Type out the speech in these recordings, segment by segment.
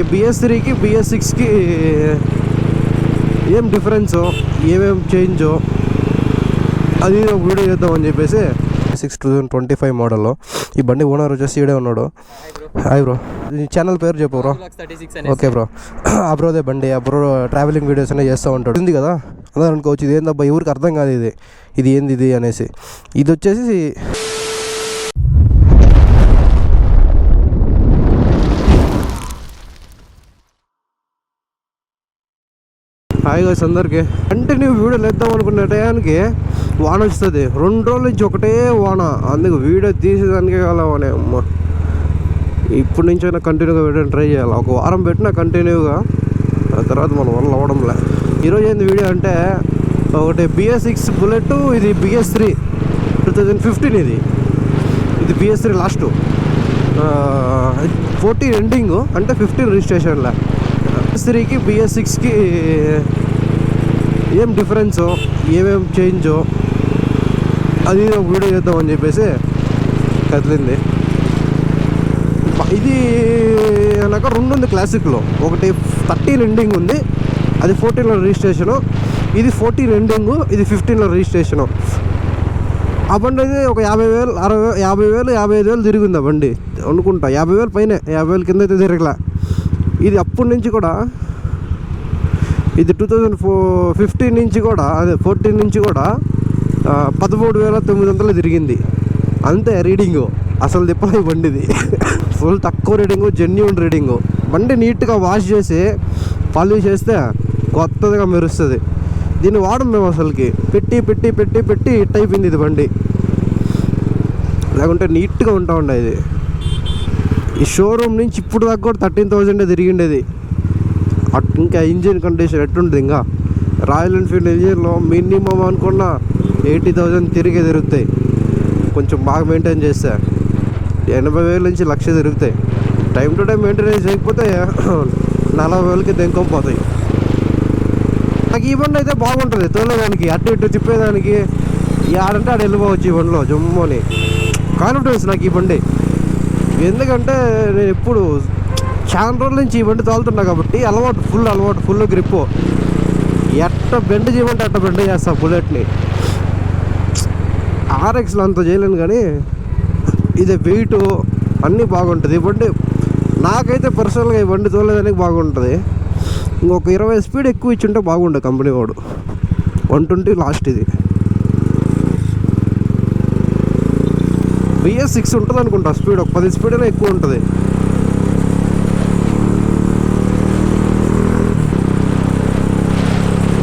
BS త్రీకి BS సిక్స్కి ఏం డిఫరెన్స్ ఏమేం చేంజ్ అది ఒక వీడియో చేద్దామని చెప్పేసి six two thousand twenty five మోడల్లో ఈ బండి ఓనర్ వచ్చేసి ఈడే ఉన్నాడు. హాయ్ బ్రో ఈ ఛానల్ పేరు చెప్పు బ్రో ఓకే బ్రో ఆ బ్రోదే బండి. ఆ బ్రో ట్రావెలింగ్ వీడియోస్ అనేవి చేస్తూ ఉంటాడు. ఉంది కదా? అదే అనుకోవచ్చు. ఇది ఏందబ్బా ఎవరికి అర్థం కాదు ఇది. ఇది ఏంది ఇది అనేసి. ఇది వచ్చేసి హాయ్ గైస్ అందరికి. కంటిన్యూ వీడియోలు వేద్దాం అనుకునే టయానికి వాన వస్తుంది. రెండు రోజుల నుంచి ఒకటే వాన. అందుకు వీడియో తీసేదానికే కాలవనే అమ్మ ఇప్పటి నుంచి అయినా కంటిన్యూగా వీడియో ట్రై చేయాలి? ఒక వారం పెట్టినా కంటిన్యూగా ఆ తర్వాత మన వల్ల అవడంలే ఈరోజు ఏంది వీడియో అంటే ఒకటి బిఎస్ సిక్స్ బుల్లెట్ ఇది BS three two thousand fifteen ఇది. ఇది BS three last fourteen ending అంటే ఫిఫ్టీన్ రిజిస్ట్రేషన్లో బిఎస్ త్రీకి బిఎస్ సిక్స్కి ఏం డిఫరెన్సో ఏమేం చేంజో అది ఒక వీడియో చేద్దామని చెప్పేసి కదిలింది. ఇది నాకు రెండు ఉంది క్లాసిక్లో ఒకటి థర్టీన్ ఎండింగ్ ఉంది అది ఫోర్టీన్లో రిజిస్ట్రేషను ఇది ఫోర్టీన్ ఎండింగ్ ఇది ఫిఫ్టీన్లో రిజిస్ట్రేషను ఆ బండి అయితే ఒక యాభై వేలు అరవై యాభై వేలు యాభై ఐదు వేలు తిరిగింది ఆ బండి. అనుకుంటా యాభై వేలు పైన యాభై వేలు కింద అయితే తిరగలే. ఇది అప్పటి నుంచి కూడా ఇది టూ థౌజండ్ ఫో ఫిఫ్టీన్ నుంచి కూడా అదే ఫోర్టీన్ నుంచి కూడా పదమూడు వేల తొమ్మిది వందలు తిరిగింది. అంతే రీడింగు. అసలు తిప్పలే బండిది. ఫుల్ తక్కువ రీడింగు జెన్యున్ రీడింగు. బండి నీట్గా వాష్ చేసి పాలిష్ చేస్తే కొత్తగా మెరుస్తుంది. దీన్ని వాడం మేము అసలుకి. పెట్టి పెట్టి పెట్టి పెట్టి ఇట్ అయిపోయింది ఇది బండి. లేకుంటే నీట్గా ఉంటా ఉండేది. ఈ షోరూమ్ నుంచి ఇప్పుడు దాకా కూడా థర్టీన్ థౌజండ్ తిరిగిండేది అట్ ఇంకా ఇంజిన్ కండిషన్ ఎట్టుంటుంది ఇంకా? రాయల్ ఎన్ఫీల్డ్ ఇంజిన్లో మినిమం అనుకున్న ఎయిటీ థౌజండ్ తిరిగే తిరుగుతాయి. కొంచెం బాగా మెయింటైన్ చేస్తే. ఎనభై వేల నుంచి లక్ష తిరుగుతాయి. టైం టు టైం మెయింటెనెన్స్ చేయకపోతే నలభై వేలకి దెంకొని నాకు ఈ బండి అయితే బాగుంటుంది తోలేదానికి అటు ఇటు తిప్పేదానికి. ఆడంటే ఆడ వెళ్ళిపోవచ్చు ఈ బండిలో జమ్మని. కాన్ఫిడెన్స్ నాకు ఈ బండి. ఎందుకంటే నేను ఎప్పుడు చాలా రోజుల నుంచి ఈ బండి తోలుతున్నా కాబట్టి అలవాటు ఫుల్ అలవాటు ఫుల్ గ్రిప్పు ఎట్ట బెండ్ చేయమంటే అట్ట బెండ్ చేస్తా బుల్లెట్ని. ఆర్ఎక్స్లో అంత చేయలేను కానీ ఇది వెయిట్ అన్నీ బాగుంటుంది. ఈ బండి నాకైతే పర్సనల్గా ఈ బండి తోలేదానికి బాగుంటుంది. ఇంకొక ఇరవై స్పీడ్ ఎక్కువ ఇచ్చుంటే బాగుండే కంపెనీ వాడు. వన్ ట్వంటీ లాస్ట్ ఇది. బిఎస్ సిక్స్ ఉంటుంది అనుకుంటా. స్పీడ్ ఒక పది స్పీడ్ అయినా ఎక్కువ ఉంటుంది.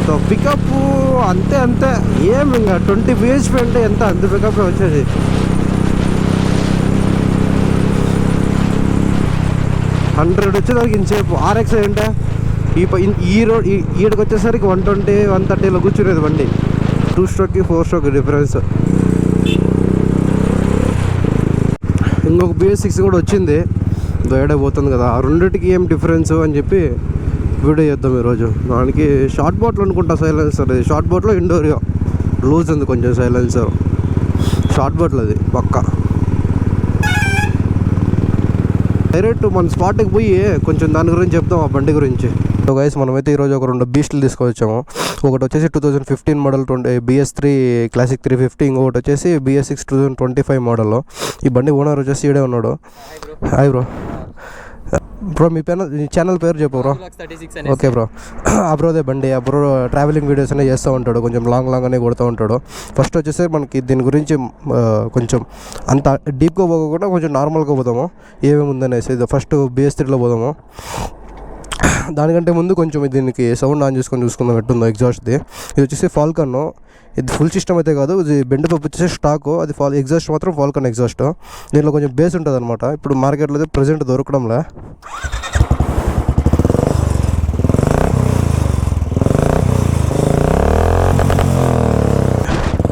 సో పికప్ అంతే అంతే. ఏం ఇంకా ట్వంటీ బిహెచ్పి అంటే ఎంత? అంత పికప్ వచ్చేది. హండ్రెడ్ వచ్చేదానికి ఇంతసేపు. ఆర్ఎక్స్ ఏంటే? ఈ ప- ఈ రోడ్ ఈ- ఈడికి వచ్చేసరికి వన్ ట్వంటీ వన్ థర్టీలో కూర్చునేది బండి. టూ స్ట్రోక్కి ఫోర్ స్ట్రోక్ డిఫరెన్స్ ఇంకొక బిఎస్ సిక్స్ కూడా వచ్చింది. దయడే పోతుంది కదా. ఆ రెండింటికి ఏం డిఫరెన్స్ అని చెప్పి వీడియో చేద్దాం ఈరోజు. దానికి షార్ట్ బోట్లో అనుకుంటా సైలెన్సర్ ఇది షార్ట్ బాట్లో ఇండోరియా లూజ్ ఉంది కొంచెం సైలెన్సర్ షార్ట్ బాటిల్ అది పక్కా. డైరెక్ట్ మన స్పాట్కి పోయి కొంచెం దాని గురించి చెప్తాం ఆ బండి గురించి. సో గైస్ మనమైతే ఈరోజు ఒక రెండు బీస్టులు తీసుకొచ్చాము. ఒకటి వచ్చేసి two thousand fifteen model twenty BS three classic three fifty ఇంకొకటి వచ్చేసి BS six two thousand twenty five మోడల్లో ఈ బండి ఓనర్ వచ్చేసి ఈడే ఉన్నాడు. హాయ్ బ్రో బ్రో మీ మీ ఛానల్ పేరు చెప్పు బ్రో ఓకే బ్రో ఆ బ్రోదే బండి ఆ బ్రో ట్రావెలింగ్ వీడియోస్ అనేవి చేస్తూ ఉంటాడు కొంచెం లాంగ్ లాంగ్ అనే కొడుతూ ఉంటాడు. ఫస్ట్ వచ్చేసి మనకి దీని గురించి కొంచెం అంత డీప్గా పోకుండా కొంచెం నార్మల్గా పోదాము. ఏమేమి ఉందనేసి ఇది ఫస్ట్ బిఎస్ త్రీలో పోదాము. దానికంటే ముందు కొంచెం దీనికి సౌండ్ ఆన్ చేసుకొని చూసుకుందాం ఎట్టుందో ఎగ్జాస్ట్ది ఇది వచ్చేసి ఫాల్కన్ ఇది ఫుల్ సిస్టమ్ అయితే కాదు ఇది బెండ్ పప్పు వచ్చేసి స్టాక్ అది ఫాల్ ఎగ్జాస్ట్ మాత్రం ఫాల్కన్ ఎగ్జాస్ట్ దీనిలో కొంచెం బేస్ ఉంటుంది అనమాట ఇప్పుడు మార్కెట్లో అయితే ప్రజెంట్ దొరకడంలే.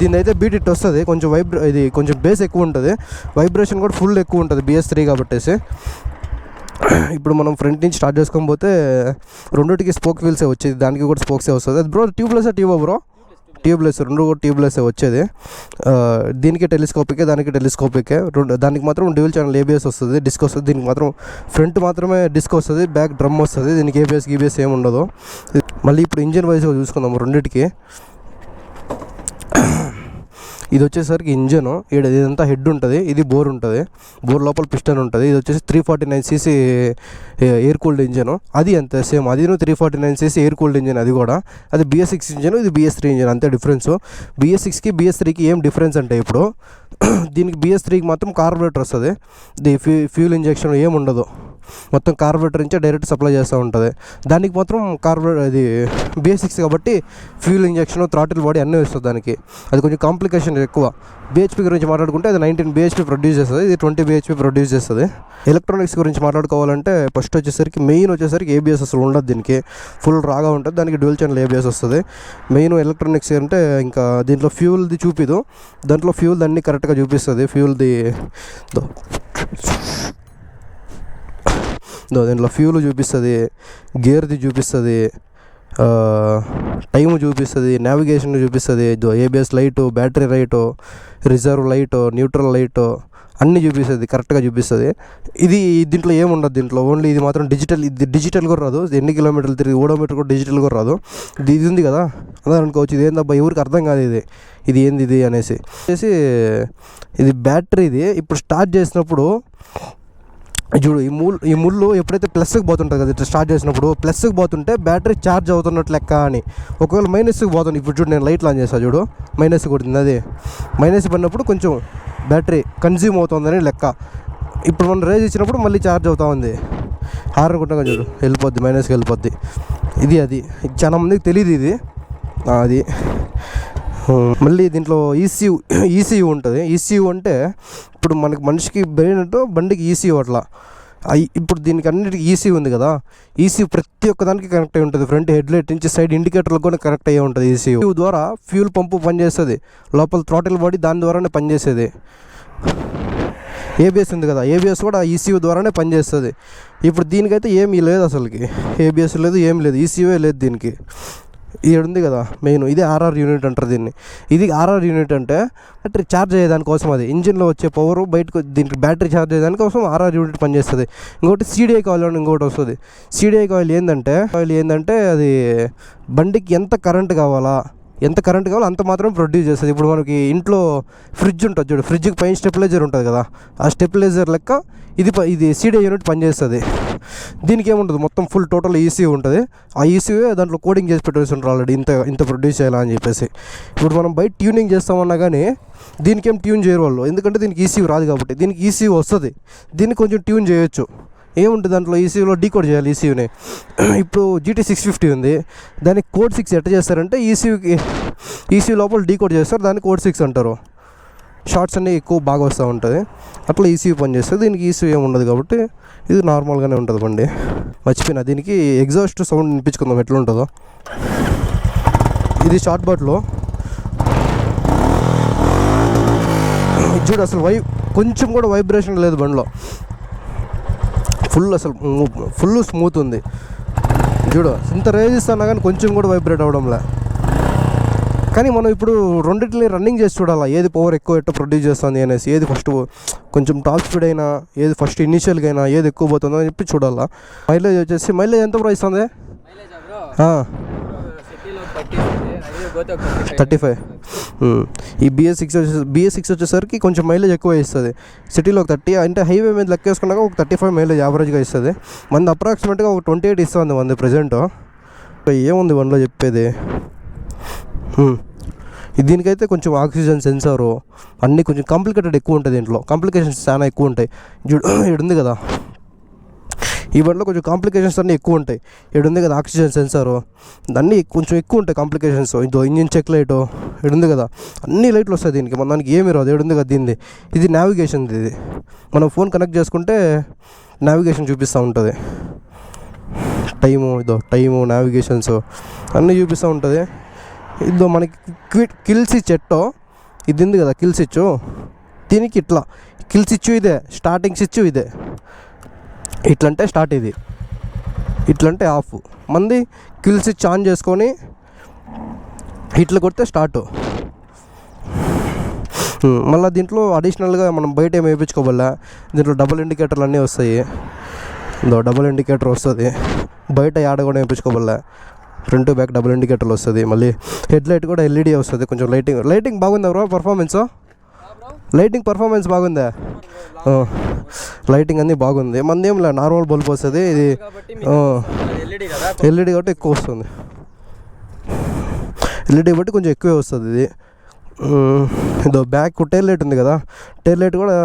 దీని అయితే బీట్ ఇట్ వస్తుంది. కొంచెం వైబ్ర ఇది కొంచెం బేస్ ఎక్కువ ఉంటుంది. వైబ్రేషన్ కూడా ఫుల్ ఎక్కువ ఉంటుంది బిఎస్ త్రీ కాబట్టేసి. ఇప్పుడు మనం ఫ్రంట్ నుంచి స్టార్ట్ చేసుకోకపోతే రెండింటికి స్పోక్ వీల్సే వచ్చేది. దానికి కూడా స్పోక్సే వస్తుంది. అది bro tubeless tube bro tubeless రెండు కూడా ట్యూబ్లెస్ వచ్చేది. దీనికి టెలిస్కోపికే దానికి టెలిస్కోపికే. రెండు దానికి మాత్రం డ్యూల్ ఛానల్ ఏబిఎస్ వస్తుంది డిస్క్ వస్తుంది. దీనికి మాత్రం ఫ్రంట్ మాత్రమే డిస్క్ వస్తుంది బ్యాక్ డ్రమ్ వస్తుంది. దీనికి ఏబిఎస్ గీబిఎస్ ఏమి ఉండదు. మళ్ళీ ఇప్పుడు ఇంజిన్ వైజ్గా చూసుకుందాం రెండింటికి. ఇది వచ్చేసరికి ఇంజన్. ఈడ ఇదంతా హెడ్ ఉంటుంది ఇది బోర్ ఉంటుంది. బోర్ లోపల పిస్టన్ ఉంటుంది. ఇది వచ్చేసి three forty nine CC air cooled engine. అది అంతే సేమ్ అది three forty nine CC air cooled engine అది కూడా. అది బిఎస్ సిక్స్ ఇంజన్ ఇది బిఎస్ త్రీ ఇంజన్. అంతే డిఫరెన్స్ బిఎస్ సిక్స్కి బిఎస్ త్రీకి ఏం డిఫరెన్స్ అంటే ఇప్పుడు దీనికి బిఎస్ త్రీకి మాత్రం కార్బొరేటర్ వస్తుంది. ది ఫ్యూ ఫ్యూల్ ఇంజెక్షన్ ఏముండదు మొత్తం కార్బొరేటర్ నుంచే డైరెక్ట్ సప్లై చేస్తూ ఉంటుంది. దానికి మాత్రం కార్బొరేటర్ అది బిఎస్ సిక్స్ కాబట్టి ఫ్యూల్ ఇంజెక్షన్ థ్రాటిల్ బాడీ అన్నీ వస్తుంది దానికి. అది కొంచెం కాంప్లికేషన్ ఎక్కువ. బిహెచ్పి గురించి మాట్లాడుకుంటే అది నైన్టీన్ బిహెచ్పి ప్రొడ్యూస్ చేస్తుంది ఇది ట్వంటీ బిహెచ్పి ప్రొడ్యూస్ చేస్తుంది. ఎలక్ట్రానిక్స్ గురించి మాట్లాడుకోవాలంటే ఫస్ట్ వచ్చేసరికి మెయిన్ వచ్చేసరికి ఏబిఎస్ అసలు ఉండదు దీనికి. ఫుల్ రాగా ఉంటుంది దానికి డ్యూల్ ఛానల్ ఏబిఎస్ వస్తుంది. మెయిన్ ఎలక్ట్రానిక్స్ అంటే ఇంకా దీంట్లో ఫ్యూల్ది చూపిదు. దాంట్లో ఫ్యూల్ అన్నీ కరెక్ట్గా చూపిస్తుంది. ఫ్యూల్ది దీంట్లో ఫ్యూల్ చూపిస్తుంది గేర్ది చూపిస్తుంది. టైం చూపిస్తుంది నావిగేషన్ చూపిస్తుంది ABS light battery light reserve light neutral light అన్నీ చూపిస్తుంది కరెక్ట్గా చూపిస్తుంది. ఇది దీంట్లో ఏముండదు దీంట్లో. ఓన్లీ ఇది మాత్రం డిజిటల్ ఇది డిజిటల్ కూడా రాదు. ఎన్ని కిలోమీటర్లు తిరిగి ఓడోమీటర్ కూడా డిజిటల్ కూడా రాదు. ఇది ఇది ఉంది కదా? అదే అనుకోవచ్చు ఇది ఏందబ్బా ఎవరికి అర్థం కాదు ఇది. ఇది ఏంది ఇది అనేసి. చేసి ఇది బ్యాటరీ ఇది. ఇప్పుడు స్టార్ట్ చేసినప్పుడు చూడు ఈ ముల్ ఈ ముళ్ళు ఎప్పుడైతే ప్లస్కి పోతుంటుంది కదా ఇట్లా స్టార్ట్ చేసినప్పుడు ప్లస్కి పోతుంటే బ్యాటరీ ఛార్జ్ అవుతున్నట్లు లెక్క అని. ఒకవేళ మైనస్కి పోతుంది ఇప్పుడు చూడు నేను లైట్లు ఆన్ చేస్తాను చూడు మైనస్ కొడుతుంది అది. మైనస్ పడినప్పుడు కొంచెం బ్యాటరీ కన్జ్యూమ్ అవుతుందని లెక్క. ఇప్పుడు మనం రేజ్ ఇచ్చినప్పుడు మళ్ళీ ఛార్జ్ అవుతా ఉంది. హారన్ కొట్టాక చూడు వెళ్ళిపోద్ది మైనస్కి వెళ్ళిపోద్ది. ఇది అది. చాలా మందికి తెలియదు ఇది. అది. మళ్ళీ దీంట్లో ఈసీయూ ఈసీయూ ఉంటుంది. ఈసీయూ అంటే ఇప్పుడు మనకి మనిషికి బ్రెయిన్ అంటూ బండికి ఈసీయూ అట్లా. అయి- ఇప్పుడు దీనికి అన్నిటికీ ఈసీ ఉంది కదా. ఈసీ ప్రతి ఒక్క దానికి కనెక్ట్ అయి ఉంటుంది. ఫ్రంట్ హెడ్ లైట్ నుంచి సైడ్ ఇండికేటర్లకు కూడా కనెక్ట్ అయ్యి ఉంటుంది ఈసీయూ. ద్వారా ఫ్యూల్ పంపు పనిచేస్తుంది. లోపల థ్రాటిల్ బాడీ దాని ద్వారానే పనిచేసేది. ఏబిఎస్ ఉంది కదా. ఏబిఎస్ కూడా ఈసీయూ ద్వారానే పనిచేస్తుంది. ఇప్పుడు దీనికైతే ఏమీ లేదు అసలుకి. ఏబిఎస్ లేదు ఏం లేదు. ఈసీయూ లేదు దీనికి. ఇది ఉంది కదా మెయిన్. ఇది ఆర్ఆర్ యూనిట్ అంటారు దీన్ని. ఇది ఆర్ఆర్ యూనిట్ అంటే బ్యాటరీ ఛార్జ్ అయ్యేదానికోసం అది. ఇంజిన్లో వచ్చే పవర్ బయటకు దీనికి బ్యాటరీ ఛార్జ్ అయ్యేదానికోసం ఆర్ఆర్ యూనిట్ పనిచేస్తుంది. ఇంకోటి సీడీఐ కాయిల్ అని ఇంకోటి వస్తుంది. సీడీఐ కాయిల్ ఏంటంటే కాయిల్ ఏంటంటే అది బండికి ఎంత కరెంట్ కావాలా ఎంత కరెంట్ కావాలో అంత మాత్రం ప్రొడ్యూస్ చేస్తుంది. ఇప్పుడు మనకి ఇంట్లో ఫ్రిడ్జ్ ఉంటుంది చూడు ఫ్రిడ్జ్కి పైన స్టెప్లైజర్ ఉంటుంది కదా ఆ స్టెప్లైజర్ లెక్క ఇది ప- ఇది సీడీ యూనిట్ పనిచేస్తుంది. దీనికి ఏముంటుంది మొత్తం ఫుల్ టోటల్ ఈసీ ఉంటుంది. ఆ ఈసీవే దాంట్లో కోడింగ్ చేసి పెట్టేసి ఉంటారు ఆల్రెడీ. ఇంత ఇంత ప్రొడ్యూస్ చేయాలని అని చెప్పేసి. ఇప్పుడు మనం బయట ట్యూనింగ్ చేస్తామన్నా కానీ దీనికేం ట్యూన్ చేయరు వాళ్ళు. ఎందుకంటే దీనికి ఈసీ రాదు కాబట్టి. దీనికి ఈసీ వస్తుంది. దీన్ని కొంచెం ట్యూన్ చేయొచ్చు. ఏముంటుంది దాంట్లో? ఈసీయూలో డీకోడ్ చేయాలి ఈసీయూని ఇప్పుడు జీటీ సిక్స్ ఫిఫ్టీ ఉంది. దానికి కోడ్ సిక్స్ ఎట్ట చేస్తారంటే ఈసీయూకి ఈసీ లోపల డీకోడ్ చేస్తారు. దాన్ని కోడ్ సిక్స్ అంటారు. షార్ట్స్ అనేవి ఎక్కువ బాగా వస్తూ ఉంటుంది. అట్లా ఈసీయూ పని చేస్తుంది. దీనికి ఈసీయూ ఏమి ఉండదు కాబట్టి ఇది నార్మల్గానే ఉంటుంది బండి. మర్చిపోయినా. దీనికి ఎగ్జాస్ట్ సౌండ్ వినిపించుకుందాం. ఎట్లా ఉంటుందో ఇది షార్ట్ బట్లో చూడు అసలు వై కొంచెం కూడా వైబ్రేషన్ లేదు బండిలో. ఫుల్ అసలు ఫుల్ స్మూత్ ఉంది. చూడు ఇంత రేజ్ ఇస్తున్నా కానీ కొంచెం కూడా వైబ్రేట్ అవ్వడంలే. కానీ మనం ఇప్పుడు రెండింటిని రన్నింగ్ చేసి చూడాలా? ఏది పవర్ ఎక్కువ ఎట్ట ప్రొడ్యూస్ చేస్తుంది అనేసి? ఏది ఫస్ట్ కొంచెం టాప్ స్పీడ్ అయినా ఏది ఫస్ట్ ఇనిషియల్గా అయినా ఏది ఎక్కువ పోతుందో అని చెప్పి చూడాలా? మైలేజ్ వచ్చేసి మైలేజ్ ఎంత ప్రైస్ ఉంది బ్రో థర్టీ ఫైవ్ ఈ బిఎస్ సిక్స్ వచ్చేసి బిఎస్ సిక్స్ వచ్చేసరికి కొంచెం మైలేజ్ ఎక్కువ ఇస్తుంది. సిటీలో ఒక థర్టీ అంటే హైవే మీద లెక్క వేసుకున్నాక ఒక థర్టీ ఫైవ్ మైలేజ్ యావరేజ్గా ఇస్తుంది. మంది అప్రాక్సిమేట్గా ఒక ట్వంటీ ఎయిట్ ఇస్తుంది మంది ప్రజెంట్ ఏముంది వన్లో చెప్పేది? దీనికైతే కొంచెం ఆక్సిజన్ సెన్సారు అన్నీ కొంచెం కాంప్లికేటెడ్ ఎక్కువ ఉంటుంది దీంట్లో. కాంప్లికేషన్స్ చాలా ఎక్కువ ఉంటాయి. ఇక్కడ ఉంది కదా. ఈ బండిలో కొంచెం కాంప్లికేషన్స్ అన్నీ ఎక్కువ ఉంటాయి. ఇక్కడ ఉంది కదా ఆక్సిజన్ సెన్సారు. అన్నీ కొంచెం ఎక్కువ ఉంటాయి కాంప్లికేషన్స్. ఇదో ఇంజిన్ చెక్ లైట్ ఇక్కడ ఉంది కదా. అన్ని లైట్లు వస్తాయి దీనికి. మన దానికి ఏమీ రాదు. ఇక్కడ ఉంది కదా దీనిది. ఇది నావిగేషన్ ఇది. మనం ఫోన్ కనెక్ట్ చేసుకుంటే నావిగేషన్ చూపిస్తూ ఉంటుంది. టైము ఇదో టైము నావిగేషన్స్ అన్నీ చూపిస్తూ ఉంటుంది. ఇదో మనకి క్విట్ కిల్సి చెట్టు ఇది ఉంది కదా కిల్ స్విచ్ దీనికి ఇట్లా కిల్ స్విచ్ ఇదే స్టార్టింగ్ స్విచ్ ఇదే. ఇట్లంటే స్టార్ట్ ఇది. ఇట్లంటే ఆఫ్ మంది కిల్ స్విచ్ ఆన్ చేసుకొని ఇట్లా కొడితే స్టార్ట్ మళ్ళీ దీంట్లో అడిషనల్గా మనం బయట ఏం వేయించుకోవాలా దీంట్లో డబుల్ ఇండికేటర్లు అన్నీ వస్తాయి. ఇదో డబుల్ ఇండికేటర్ వస్తుంది. బయట యాడ కూడా వేయించుకోవాలా ఫ్రంట్ బ్యాక్ డబుల్ ఇండికేటర్లు వస్తుంది. మళ్ళీ హెడ్ లైట్ కూడా ఎల్ఈడి వస్తుంది. కొంచెం లైటింగ్ లైటింగ్ బాగుందా బ్రో పర్ఫార్మెన్స్ లైటింగ్ పర్ఫార్మెన్స్ బాగుందా? లైటింగ్ అన్నీ బాగుంది. మంది ఏం లే నార్మల్ బల్బ్ వస్తుంది. ఇది ఎల్ఈడి కదా ఎల్ఈడి కాబట్టి ఎక్కువ వస్తుంది. ఎల్ఈడి బట్టి కొంచెం ఎక్కువే వస్తుంది ఇది. ఇదో బ్యాక్ టైల్ లైట్ ఉంది కదా. టైల్ లైట్ కూడా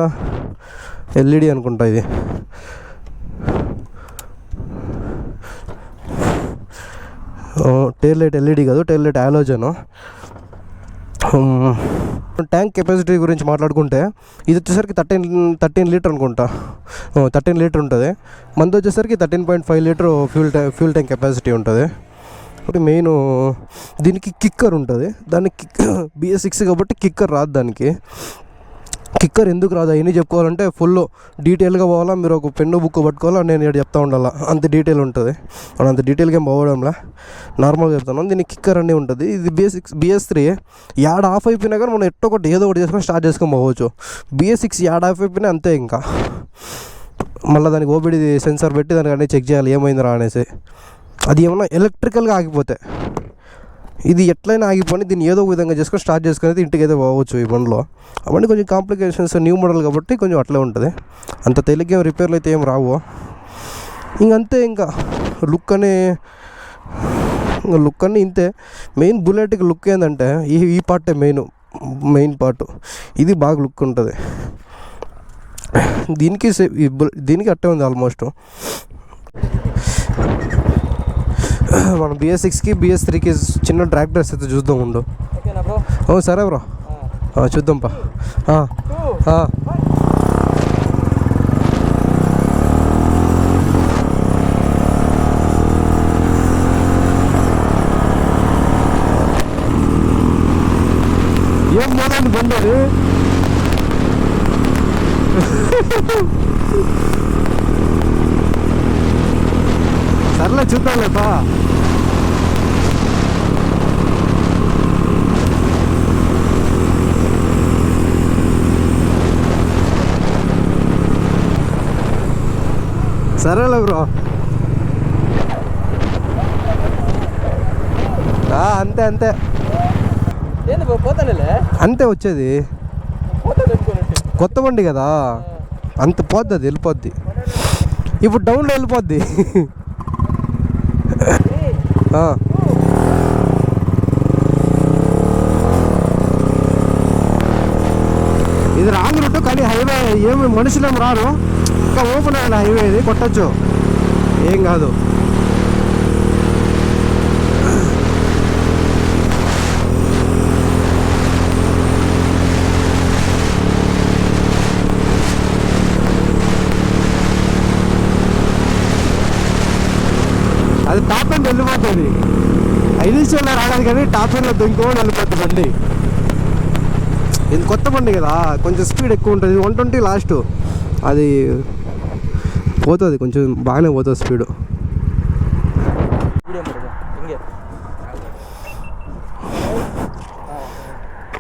ఎల్ఈడి అనుకుంటా ఇది. టైర్ లైట్ ఎల్ఈడి కాదు tyre light halogen tank capacity గురించి మాట్లాడుకుంటే ఇది వచ్చేసరికి థర్టీన్ థర్టీన్ లీటర్ అనుకుంటా. థర్టీన్ లీటర్ ఉంటుంది. మంది వచ్చేసరికి thirteen point five litre fuel tank fuel tank capacity ఉంటుంది. ఒకటి మెయిన్ దీనికి కిక్కర్ ఉంటుంది. దానికి కిక్ బిఎస్ సిక్స్ కాబట్టి కిక్కర్ రాదు దానికి. కిక్కర్ ఎందుకు రాదు? అవన్నీ చెప్పుకోవాలంటే ఫుల్ డీటెయిల్గా పోవాలా? మీరు ఒక పెన్ను బుక్ పట్టుకోవాలా? నేను ఇక్కడ చెప్తా ఉండాలా? అంత డీటెయిల్ ఉంటుంది. మనం అంత డీటెయిల్గా ఏం పోవడంలా? నార్మల్గా చెప్తాను దీనికి కిక్కర్ అన్నీ ఉంటుంది. ఇది BS six BS three add off అయిపోయినా కానీ మనం ఎట్టో ఒకటి ఏదో ఒకటి చేసుకొని స్టార్ట్ చేసుకొని పోవచ్చు. బిఎస్ సిక్స్ యాడ్ ఆఫ్ అయిపోయినా అంతే ఇంకా. మళ్ళీ దానికి ఓబిడి సెన్సార్ పెట్టి దానికి అన్నీ చెక్ చేయాలి. ఏమైందిరా అనేసి. అది ఏమన్నా ఎలక్ట్రికల్గా ఆగిపోతే. ఇది ఎట్లయినా ఆగిపోయి దీన్ని ఏదో విధంగా చేసుకొని స్టార్ట్ చేసుకుని ఇంటికి అయితే పోవచ్చు ఈ బండిలో అవన్నీ కొంచెం కాంప్లికేషన్స్ న్యూ మోడల్ కాబట్టి కొంచెం అట్లే ఉంటుంది. అంత తేలిగ్గా రిపేర్లు అయితే ఏం రావు. ఇంకంతే ఇంకా. లుక్ అనే ఇంకా లుక్ అన్నీ ఇంతే. మెయిన్ బుల్లెట్కి లుక్ ఏంటంటే ఈ ఈ పార్టే మెయిన్ మెయిన్ పార్ట్ ఇది బాగా లుక్ ఉంటుంది. దీనికి ఈ దీనికి అట్టే ఉంది ఆల్మోస్ట్ మనం బిఎస్ సిక్స్కి బిఎస్ త్రీకి చిన్న ట్రాక్టర్స్ అయితే చూద్దాం ఉండు. ఓకేనా బ్రో? ఓ సరే బ్రో. ఆ, చూద్దాం పా. ఆ, ఆ. ఏం మోడండి బండి అది సర్లే చూద్దాంలే సరేలే బ్రో. అంతే అంతే. ఏంది బ్రో పోతానులే? అంతే వచ్చేది. కొత్త బండి కదా? అంత పోద్ది అది వెళ్ళిపోద్ది. ఇప్పుడు డౌన్లో వెళ్ళిపోద్ది. ఇది రాంగ్ రూట్ కానీ హైవే ఏమి మనుషులేం రారు. ఇంకా ఓపెన్ అయినా హైవే ఇది కొట్టచ్చు. ఏం కాదు. అది టాప్ ఎండ్ వెళ్ళిపోతుంది ఐదు నిమిషాల్లో కానీ టాప్ ఎండ్లో దుంకోని వెళ్ళిపోతుంది బండి ఇది కొత్త బండి కదా కొంచెం స్పీడ్ ఎక్కువ ఉంటుంది. One twenty last. అది పోతుంది కొంచెం బాగానే పోతుంది స్పీడు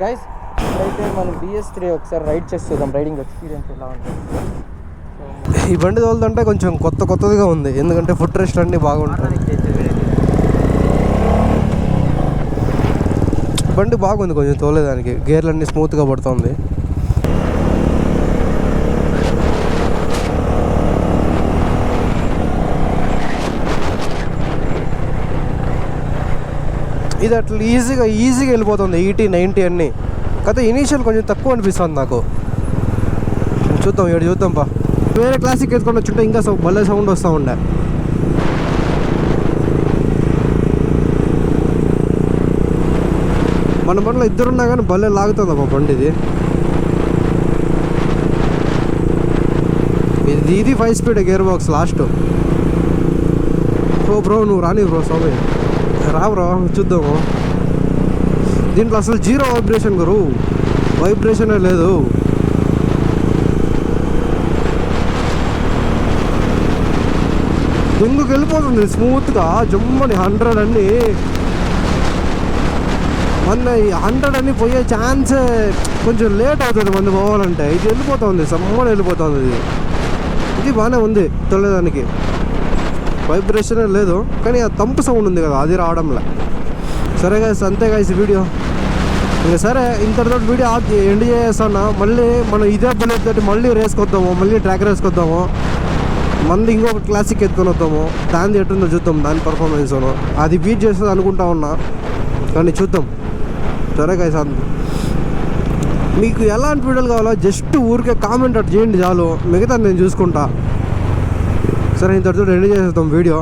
గైస్ మనం బిఎస్ ఒకసారి రైడ్ రైడింగ్ ఎక్స్పీరియన్స్ ఈ బండి తోలుతుంటే కొంచెం కొత్త కొత్తదిగా ఉంది. ఎందుకంటే ఫుట్ రెస్ట్ అన్ని బాగుంటాయి. బండి బాగుంది కొంచెం తోలేదానికి. గేర్లన్నీ స్మూత్గా పడుతుంది. ఇది అట్లా ఈజీగా ఈజీగా వెళ్ళిపోతుంది. ఎయిటీ నైంటీ అన్నీ. కాకపోతే ఇనీషియల్ కొంచెం తక్కువ అనిపిస్తుంది నాకు. చూద్దాం ఇక్కడ చూద్దాం పా. వేరే క్లాసిక్ ఎత్తుకొని వచ్చుంటే ఇంకా భలే సౌండ్ వస్తూ ఉండే. మన బండిలో ఇద్దరున్నా కానీ భలే లాగుతుంది మా బండి ఇది. ఇది ఇది five speed gear box last oh bro నువ్వు రాని బ్రో స్వామి రా చూద్దాము. దీంట్లో అసలు జీరో వైబ్రేషన్ గురు. వైబ్రేషనే లేదు. ఎందుకు వెళ్ళిపోతుంది స్మూత్గా జమ్మని హండ్రెడ్ అన్ని. మన హండ్రెడ్ అని పోయే ఛాన్స్ కొంచెం లేట్ అవుతుంది మంది పోవాలంటే. ఇది వెళ్ళిపోతుంది సమ్మని వెళ్ళిపోతుంది. ఇది ఇది బాగానే ఉంది తొలేదానికి వైబ్రేషన్ లేదు కానీ ఆ తంపు సౌండ్ ఉంది కదా అది రావడంలే. సరే గాయస్ అంతే గాయస్ వీడియో ఇంకా సరే ఇంతటితో వీడియో ఆఫ్ ఎండ్ చేస్తాను మళ్ళీ మనం ఇదే బుల్లెట్ తోటి మళ్ళీ రేసుకొద్దాము మళ్ళీ ట్రాక్ రేస్కి వద్దాము మంది ఇంకొక క్లాసిక్ ఎత్తుకొని వద్దాము. దాని ఎట్టుందో చూద్దాం దాని పర్ఫార్మెన్స్ అది బీట్ చేస్తుంది అనుకుంటా ఉన్నా కానీ చూద్దాం. సరే గాయస్ అంత. మీకు ఎలాంటి వీడియోలు కావాలో జస్ట్ ఊరికే కామెంట్ అట్ చేయండి చాలు. మిగతా నేను చూసుకుంటా. సరే ఇంతటితో ఎండ్ చేసేద్దాం వీడియో